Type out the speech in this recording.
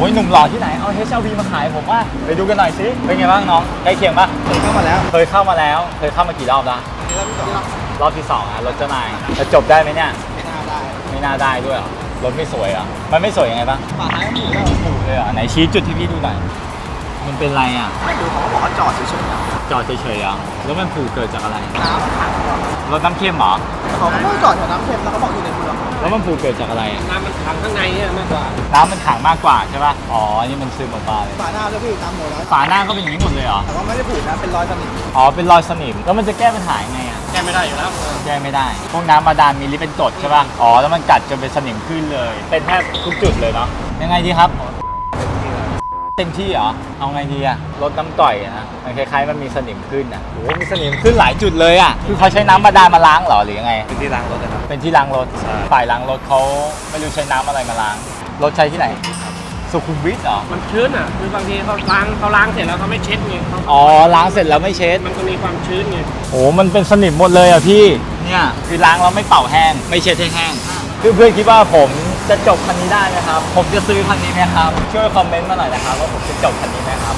อ้ยหนุ่มหล่อที่ไหน เอา HLV มาขายผมว่า ไปดูกันหน่อยสิ เป็นไงบ้างน้อง ใกล้เคียงปะเคยเข้ามาแล้ว เคยเข้ามาแล้ว เคยเข้ามากี่รอบละนี่รอบที่สองรอบที่สองอะรถเจ้านายจะจบได้ไหมเนี่ย ไม่น่าได้ไม่น่าได้ด้วยเหรอ รถไม่สวยเหรอะมันไม่สวยยังไงบ้างฝาท้ายหมูแล้วผูกเลยเหรอะไหนชี้จุดที่พี่ดูหน่อย มันเป็นไรอะ ไม่ดูเขาก็บอกว่าจอดเฉยๆนะจอดเฉยๆอะแล้วมันผูกเกิดจากอะไรน้ำมันขังก่อนรถน้ำเค็มเหรอ เขาก็ไม่จอดแถวน้ำเค็มแล้วเขาบอกอยู่ในเมือง แล้วมันผูกเกิดจากอะไรอะน้ำมันขังข้างในเนี่ยมากกว่าน้ำมันขังมากกว่าใช่ป่ะ อ๋อ อันนี้มันซึมออกมาเลย ฝาหน้าด้วยพี่ตามหมูแล้วฝาหน้าก็เป็นอย่างนี้หมดเลยเหรอ แต่ว่าไม่ได้ผูกนะเป็นรอยสนิมอ๋อ เป็นรอยสนิม แล้วมันจะแก้ปัญหายังไงอะ แก้ไม่ได้อยู่แล้วแก้ไม่ได้ พวกน้ำบาดาลมีลิปเป็นกรดใช่ป่ะ อ๋อ แล้วมันกัดจนเป็นสนิมขึ้นเลย เป็นแทบทุกจุดเลยเนาะ ยังไงดีครับ เต็มที่เหรอ เอาไงดีอะลดน้ำก่อยอะนะมันคล้ายๆมันมีสนิมขึ้นอะโอ้โหมีสนิมขึ้นหลายจุดเลยอะคือเขาใช้น้ำบาดาลมาล้างเหรอหรือยังไง เป็นที่ล้างรถนะครับ เป็นที่ล้างรถ ฝ่ายล้างรถเขาไม่รู้ใช้น้ำอะไรมาล้าง รถใช้ที่ไหน สุขุมวิทเหรอ มันชื้นอะ คือบางทีเขาล้างเขาล้างเสร็จแล้วเขาไม่เช็ดไงเขาอ๋อ ล้างเสร็จแล้วไม่เช็ด มันก็มีความชื้นไงโอ้มันเป็นสนิมหมดเลยอะพี่ เนี่ย คือล้างแล้วไม่เป่าแห้ง ไม่เช็ดให้แห้งคือ เพื่อนๆคิดว่าผมจะจบคันนี้ได้ไหมครับ ผมจะซื้อคันนี้ไหมครับ ช่วยคอมเมนต์มาหน่อยนะครับว่าผมจะจบคันนี้ไหมครับ